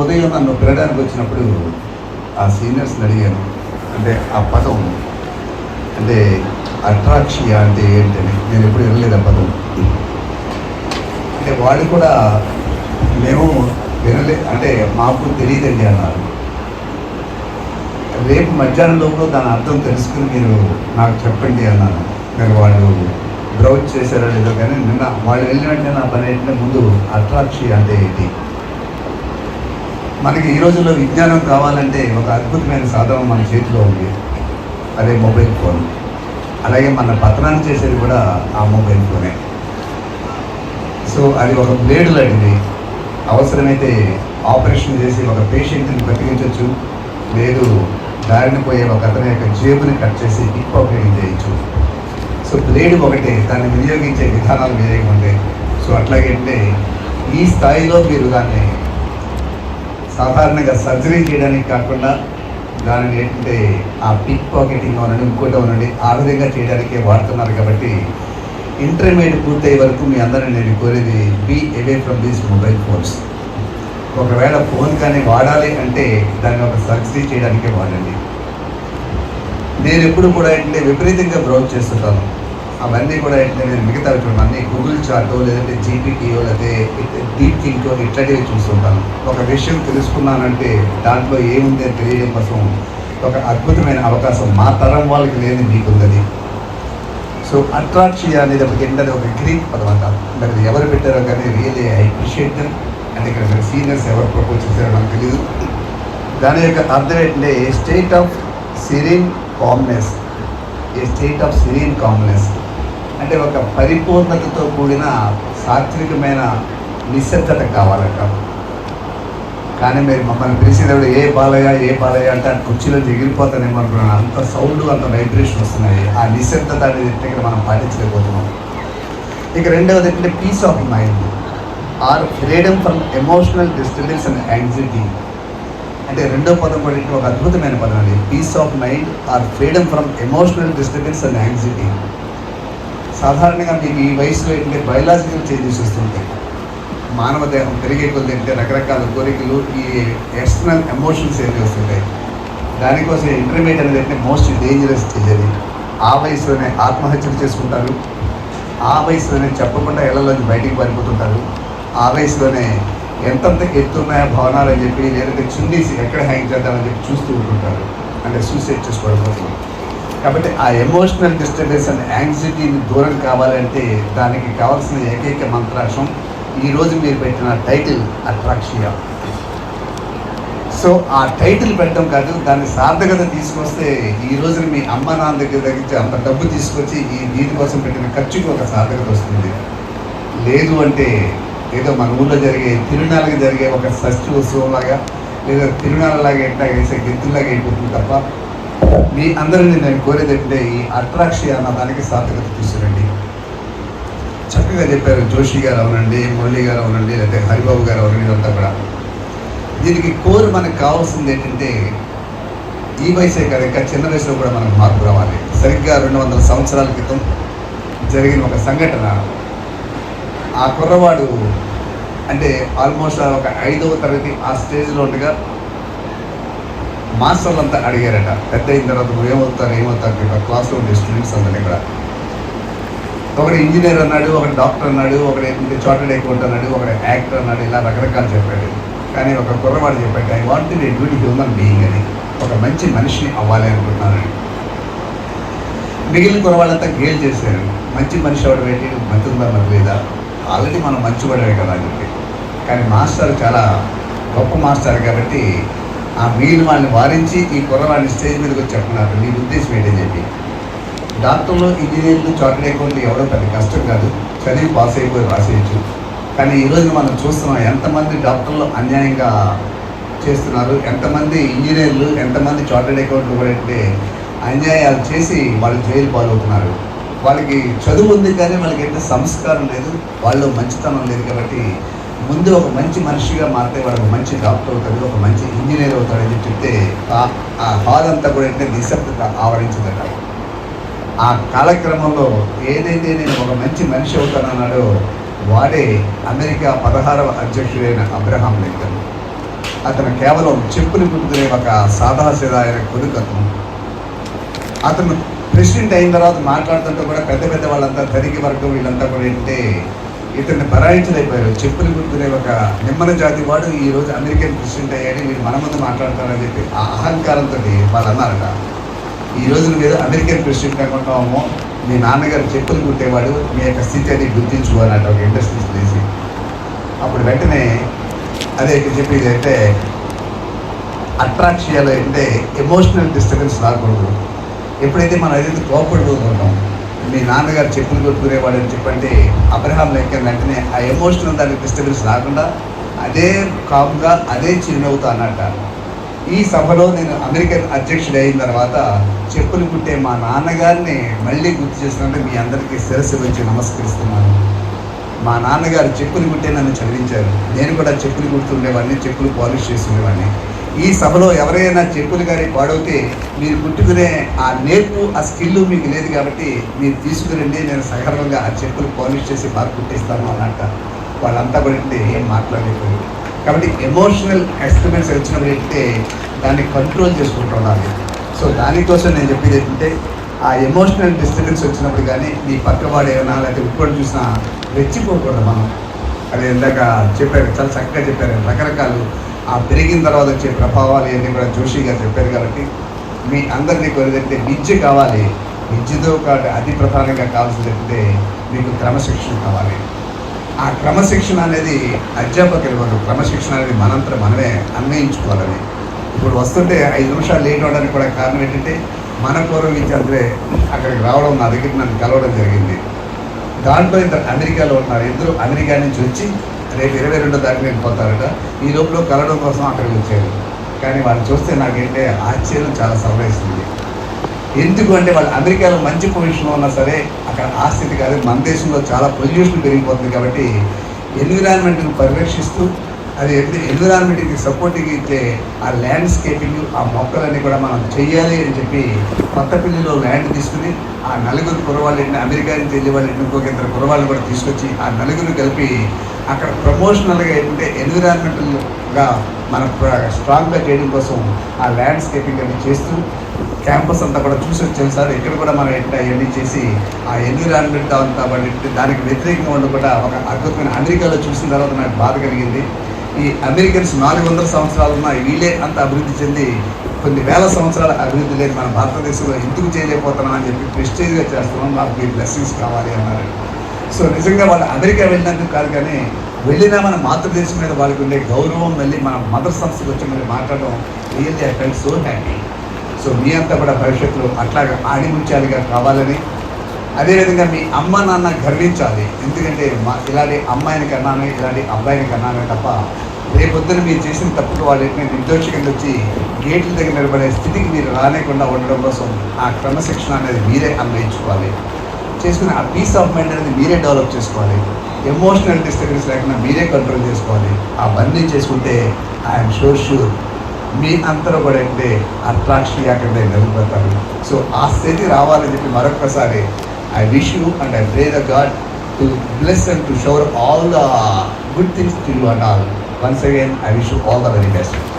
ఉదయం నన్ను పిలడానికి వచ్చినప్పుడు ఆ సీనియర్స్ని అడిగాను. అంటే ఆ పదం అంటే అట్రాక్షియా అంటే ఏంటని? నేను ఎప్పుడు వినలేదు ఆ పదం. అంటే వాళ్ళు కూడా మేము వినలే అంటే మాకు తెలియదండి అన్నారు. రేపు మధ్యాహ్నం లోపల దాని అర్థం తెలుసుకుని మీరు నాకు చెప్పండి అన్నాను మరి వాళ్ళు బ్రౌజ్ చేశారో లేదో కానీ నిన్న వాళ్ళు వెళ్ళిన వెంటనే నా పని ఏంటంటే ముందు అట్రాక్షి అంటే ఏంటి? మనకి ఈ రోజుల్లో విజ్ఞానం కావాలంటే ఒక అద్భుతమైన సాధనం మన చేతిలో ఉంది. అదే మొబైల్ ఫోన్. అలాగే మన పతనాన్ని చేసేది కూడా ఆ మొబైల్ ఫోనే. సో అది ఒక బ్లేడ్ లాంటిది. అవసరమైతే ఆపరేషన్ చేసి ఒక పేషెంట్ని బతికించవచ్చు లేదు దారిన పోయే ఒక అతని యొక్క జేబుని కట్ చేసి పిక్ పాకెటింగ్ చేయొచ్చు సో బ్లేడ్ ఒకటే. దాన్ని వినియోగించే విధానాలు వేరేగా ఉంటాయి సో అట్లాగే అంటే ఈ స్థాయిలో మీరు దాన్ని సాధారణంగా సర్జరీ చేయడానికి కాకుండా దానిని ఏంటంటే ఆ పిక్ పాకెటింగ్ అవనండి ఇంకోటి అవనండి ఆ విధంగా చేయడానికే వాడుతున్నారు కాబట్టి ఇంటర్మీడియట్ పూర్తయ్యే వరకు మీ అందరిని నేను కోరేది be away from these mobile phones ఒకవేళ ఫోన్ కానీ వాడాలి అంటే దాన్ని ఒక సర్జరీ చేయడానికే వాడండి. నేను ఎప్పుడు కూడా ఏంటంటే విపరీతంగా బ్రౌజ్ చేస్తుంటాను. అవన్నీ కూడా ఏంటంటే మిగతా చూడండి అన్ని గూగుల్ చాటో లేదంటే జీపీటీయో లేదంటే డీప్ థింకో ఇట్లాంటివి చూస్తుంటాను. ఒక విషయం తెలుసుకున్నానంటే దాంట్లో ఏముంది అని తెలియడం కోసం ఒక అద్భుతమైన అవకాశం మా తరం వాళ్ళకి లేని మీకుందని. సో అట్రాక్షియా అనేది ఒక ఏంటంటే ఒక గ్రీక్ పదం అంటారు మరి ఎవరు పెట్టారో కానీ రియలీ ఐ అప్రిషియేట్ దెమ్ అంటే ఇక్కడ మరి సీనియర్స్ ఎవరు ప్రపోజ్ చేశారో నాకు తెలియదు దాని యొక్క అర్థం ఏంటంటే a state of serene calmness a state of serene calmness అంటే ఒక పరిపూర్ణతతో కూడిన సాత్వికమైన నిశ్శబ్దత కావాలంట. కానీ మీరు మమ్మల్ని పిలిచినప్పుడు ఏ బాలయ్య ఏ బాలయ్య అంటే ఆ కుర్చీలో ఎగిరిపోతానేమో అనుకున్నాను. అంత సౌండ్ అంత వైబ్రేషన్ వస్తున్నాయి. ఆ నిశ్శబ్దత అనేది ఇక్కడ మనం పాటించలేకపోతున్నాం. ఇక రెండవది ఏంటంటే peace of mind or freedom from emotional disturbance and anxiety అంటే రెండో పదం కూడా ఒక అద్భుతమైన పదం అండి peace of mind or freedom from emotional disturbance and anxiety సాధారణంగా మీకు ఈ వయసులో ఏంటంటే బయలాజికల్ చేంజెస్ వస్తుంటాయి. మానవ దేహం పెరిగే కొద్ది అంటే రకరకాల కోరికలు ఈ ఎక్స్టర్నల్ ఎమోషన్స్ ఏవి వస్తుంటాయి దానికోసం ఇంటర్మీడియట్ అనేది అంటే మోస్ట్ డేంజరస్ స్టేజ్ ఆ వయసులోనే ఆత్మహత్యలు చేసుకుంటారు. ఆ వయసులోనే చెప్పకుండా ఇళ్ళలోంచి బయటికి పారిపోతుంటారు. ఆ వయసులోనే ఎంతంత ఎత్తున్నాయో భవనాలు అని చెప్పి లేదంటే చున్నీసి ఎక్కడ హ్యాంగ్ చేద్దామని చెప్పి చూస్తూ ఉంటుంటారు. అంటే సూసైడ్ చేసుకోవడం కోసం కాబట్టి ఆ ఎమోషనల్ డిస్టర్బెన్స్ అండ్ యాంగ్జైటీని దూరం కావాలంటే దానికి కావాల్సిన ఏకైక మంత్రాక్షం ఈరోజు మీరు పెట్టిన టైటిల్ అట్రాక్షియా. సో ఆ టైటిల్ పెట్టడం కాదు దాన్ని సార్థకత తీసుకొస్తే ఈ రోజున మీ అమ్మ నాన్న దగ్గర తగ్గించి అంత డబ్బు తీసుకొచ్చి ఈ దీనికోసం పెట్టిన ఖర్చుకి ఒక సార్థకత వస్తుంది. లేదు అంటే ఏదో మన ఊళ్ళో జరిగే తిరునాళ్ళకి జరిగే ఒక షష్ఠి ఉత్సవంలాగా లేదా తిరునాళ్ళలాగా ఎట్లా వేసే గెంతులాగా అయిపోతుంది తప్ప మీ అందరిని నేను కోరేది ఏంటంటే ఈ అట్రాక్షి అన్న దానికి సార్థకత తీసుకురండి. చక్కగా చెప్పారు జోషి గారు అవునండి మురళి గారు అవునండి లేకపోతే హరిబాబు గారు అవునండి ఇదంతా కూడా. దీనికి కోర్ మనకు కావాల్సింది ఏంటంటే ఈ వయసే కాదు ఇంకా చిన్న వయసులో కూడా మనకు మార్పు రావాలి. సరిగ్గా రెండు వందల సంవత్సరాల క్రితం జరిగిన ఒక సంఘటన. ఆ కుర్రవాడు అంటే ఆల్మోస్ట్ ఒక ఐదవ తరగతి ఆ స్టేజ్లో ఉండగా మాస్టర్లు అంతా అడిగారట పెద్ద అయిన తర్వాత నువ్వు ఏమవుతారు ఏమవుతారు ఇక్కడ క్లాస్లో ఉండే స్టూడెంట్స్ అందరినీ ఇక్కడ. ఒకడు ఇంజనీర్ అన్నాడు ఒకడు డాక్టర్ అన్నాడు ఒకడు ఏంటంటే చార్టెడ్ అకౌంట్ అన్నాడు ఒకడు యాక్టర్ అన్నాడు ఇలా రకరకాలు చెప్పాడు. కానీ ఒక కుర్రవాడు చెప్పాడు I want be do human being అని. ఒక మంచి మనిషిని అవ్వాలి అనుకుంటున్నాను మిగిలిన కుర్రవాళ్ళంతా గేల్ చేశారు. మంచి మనిషి అవడం ఏంటి మంచి ఉందా మరి లేదా? ఆల్రెడీ మనం మంచివాడమే కదా అని చెప్పి. కానీ మాస్టర్ చాలా గొప్ప మాస్టర్ కాబట్టి ఆ మీరు వాళ్ళని వారించి ఈ కుర్రవాడిని స్టేజ్ మీదకి వచ్చి చెప్తున్నారు నీ ఉద్దేశం ఏంటని చెప్పి. డాక్టర్లు ఇంజనీర్లు చార్టెడ్ అకౌంట్లు ఎవరో పెద్ద కష్టం కాదు. చదివి పాస్ అయిపోయి రాసేయచ్చు. కానీ ఈరోజు మనం చూస్తున్నాం ఎంతమంది డాక్టర్లు అన్యాయంగా చేస్తున్నారు. ఎంతమంది ఇంజనీర్లు ఎంతమంది చార్టెడ్ అకౌంట్లు కూడా అంటే అన్యాయాలు చేసి వాళ్ళు జైలు పాలవుతున్నారు. వాళ్ళకి చదువు ఉంది కానీ వాళ్ళకి ఎంత సంస్కారం లేదు. వాళ్ళు మంచితనం లేదు కాబట్టి ముందు ఒక మంచి మనిషిగా మారితే వాడు ఒక మంచి డాక్టర్ అవుతాడు ఒక మంచి ఇంజనీర్ అవుతాడని చెప్తే ఆ- ఆ హాల్ అంతా కూడా ఏంటంటే నిశ్శబ్దత ఆవరించదట. ఆ కాలక్రమంలో ఏదైతే నేను ఒక మంచి మనిషి అవుతానన్నాడో వాడే అమెరికా పదహారవ అధ్యక్షుడైన అబ్రహాం లింకన్. అతను కేవలం చెప్పులు పుట్టుకునే ఒక సాదా సీదా అయిన అతను. అతను ప్రెసిడెంట్ అయిన తర్వాత మాట్లాడుతుంటే కూడా పెద్ద పెద్ద వాళ్ళంతా తరిగి వర్గం వీళ్ళంతా కూడా ఏంటంటే ఇతన్ని పరాయించలేకపోయారు చెప్పులు కుట్టుకునే ఒక నిమ్మల జాతి వాడు ఈ రోజు అమెరికన్ ప్రెసిడెంట్ అయ్యాడు. మీరు మన ముందు మాట్లాడతారని చెప్పి ఆ అహంకారంతో వాళ్ళు అన్నారట ఈ రోజు నువ్వు అమెరికన్ ప్రెసిడెంట్ అనుకుంటామో మీ నాన్నగారు చెప్పులు కుట్టేవాడు మీ యొక్క స్థితి అది గుర్తించుకో ఒక ఇండస్ట్రీస్ తెలిసి అప్పుడు వెంటనే అదే ఇక్కడ చెప్పేది అంటే అట్రాక్షియాలో అంటే ఎమోషనల్ డిస్టర్బెన్స్ రాకూడదు. ఎప్పుడైతే మనం ఏదైతే కోపడిపోతుంటాం మీ నాన్నగారు చెప్పులు కొట్టుకునేవాడు అని చెప్పంటే అబ్రహాం లెక్క వెంటనే ఆ ఎమోషనల్ దానికి డిస్టర్బెన్స్ రాకుండా అదే కామ్గా అదే చిరునవ్వుతా అన్నట్ట ఈ సభలో నేను అమెరికన్ అధ్యక్షుడు అయిన తర్వాత చెప్పులు కుట్టే మా నాన్నగారిని మళ్ళీ గుర్తు చేసినందుకు మీ అందరికీ శిరస్సు వచ్చి నమస్కరిస్తున్నాను. మా నాన్నగారు చెప్పులు కుట్టే నన్ను చదివించారు. నేను కూడా చెప్పులు కుడుతుండేవాడిని చెప్పులు పాలిష్ చేస్తుండేవాడిని ఈ సభలో ఎవరైనా చెప్పులు గారి పాడవుతే మీరు కుట్టుకునే ఆ నేర్పు ఆ స్కిల్ మీకు లేదు కాబట్టి మీరు తీసుకురండి. నేను సగర్వంగా ఆ చెప్పులు పాలిష్ చేసి బాగా కుట్టిస్తాను అన్నట్ట వాళ్ళంతా కూడా ఏం మాట్లాడలేదు. కాబట్టి ఎమోషనల్ ఎక్స్పీరియన్స్ వచ్చినప్పుడు ఏంటంటే దాన్ని కంట్రోల్ చేసుకుంటూ ఉండాలి. సో దానికోసం నేను చెప్పేది ఏంటంటే ఆ ఎమోషనల్ డిస్టర్బెన్స్ వచ్చినప్పుడు కానీ మీ పక్కవాడు ఏమైనా లేకపోతే ఇంకోటి చూసినా రెచ్చిపోకూడదు మనం. అది ఇందాక చెప్పారు చాలా చక్కగా చెప్పారు. రకరకాలు ఆ పెరిగిన తర్వాత వచ్చే ప్రభావాలు ఇవన్నీ కూడా జోషి గారు చెప్పారు కాబట్టి మీ అందరినీ కొరిదంటే విద్య కావాలి. విద్యతో కాదు అతి ప్రధానంగా కావాల్సింది ఏంటంటే మీకు క్రమశిక్షణ కావాలి. ఆ క్రమశిక్షణ అనేది అధ్యాపకులు ఇవ్వరు. క్రమశిక్షణ అనేది మనంతరం మనమే అన్వయించుకోవాలని. ఇప్పుడు వస్తుంటే ఐదు నిమిషాలు లేట్ అవడానికి కూడా కారణం ఏంటంటే మన పూర్వ విద్యార్థులే అక్కడికి రావడం నా దగ్గర నన్ను కలవడం జరిగింది. దాంట్లో ఇద్దరు అమెరికాలో ఉన్నారు. ఇద్దరు అమెరికా నుంచి వచ్చి రేపు ఇరవై రెండో తారీఖు వెళ్ళిపోతారట ఈ లోపల కలవడం కోసం అక్కడికి వచ్చారు. కానీ వాళ్ళు చూస్తే నాకేంటే ఆశ్చర్యం చాలా సంభవిస్తుంది ఎందుకు అంటే వాళ్ళు అమెరికాలో మంచి పొజిషన్లో ఉన్నా సరే అక్కడ ఆస్థితి కాదు. మన దేశంలో చాలా పొల్యూషన్ పెరిగిపోతుంది కాబట్టి ఎన్విరాన్మెంట్ను పరిరక్షిస్తూ అది ఎన్విరాన్మెంట్కి సపోర్టింగ్ ఇచ్చే ఆ ల్యాండ్స్కేపింగ్ ఆ మొక్కలన్నీ కూడా మనం చెయ్యాలి అని చెప్పి కొత్తపిల్లిలో ల్యాండ్ తీసుకుని ఆ నలుగురు కురవాళ్ళని అమెరికా నుంచి వెళ్ళే వాళ్ళని ఇంకొక ఇద్దరు కురవాళ్ళు కూడా తీసుకొచ్చి ఆ నలుగురు కలిపి అక్కడ ప్రమోషనల్గా ఏంటంటే ఎన్విరాన్మెంటల్గా మన స్ట్రాంగ్గా చేయడం కోసం ఆ ల్యాండ్స్కేపింగ్ అన్ని చేస్తూ క్యాంపస్ అంతా కూడా చూసి వచ్చాం సార్. ఇక్కడ కూడా మనం ఎట్ట అవన్నీ చేసి ఆ ఎన్విరాన్మెంట్ అంతా కాబట్టి దానికి వ్యతిరేకంగా ఉండకుండా ఒక అద్భుతమైన అమెరికాలో చూసిన తర్వాత నాకు బాధ కలిగింది. ఈ అమెరికన్స్ నాలుగు వందల సంవత్సరాలు ఉన్న వీళ్ళే అంత అభివృద్ధి చెంది కొన్ని వేల సంవత్సరాల అభివృద్ధి లేని మన భారతదేశంలో ఎందుకు చేయలేకపోతున్నాం అని చెప్పి ప్రెస్టేజ్గా చేస్తున్నాం. మాకు మీ బ్లెస్సింగ్స్ కావాలి అన్నారు. సో నిజంగా వాళ్ళు అమెరికా వెళ్ళినందుకు కాదు కానీ వెళ్ళినా మన మాతృదేశం మీద వాళ్ళకి ఉండే గౌరవం మళ్ళీ మన మదర్ సంస్థకు వచ్చి మళ్ళీ మాట్లాడడం really I fell so happy so మీ అంతా కూడా భవిష్యత్తులో అట్లాగా ఆణిముత్యాలుగా కావాలని అదేవిధంగా మీ అమ్మ నాన్న గర్వించాలి. ఎందుకంటే మా ఇలాంటి అమ్మాయిని కన్నాను ఇలాంటి అబ్బాయిని కన్నాను తప్ప రేపొద్దున మీరు చేసిన తప్పుకు వాళ్ళని నిర్దోషకంగా వచ్చి గేట్ల దగ్గర నిలబడే స్థితికి మీరు రానేకుండా ఉండడం కోసం ఆ క్రమశిక్షణ అనేది మీరే అన్వయించుకోవాలి. చేసుకుని ఆ పీస్ ఆఫ్ మైండ్ అనేది మీరే డెవలప్ చేసుకోవాలి. ఎమోషనల్ డిస్టర్బెన్స్ లేకుండా మీరే కంట్రోల్ చేసుకోవాలి. అవన్నీ చేసుకుంటే ఐఎమ్ షూర్ షూర్ మీ అంతలో కూడా అంటే అట్రాక్షన్ అక్కడ నిలబడతారు. సో ఆ స్థితి రావాలని చెప్పి మరొకసారి I wish you and I pray the God to bless and to shower all the good things to you and all Once again, I wish you all the very best.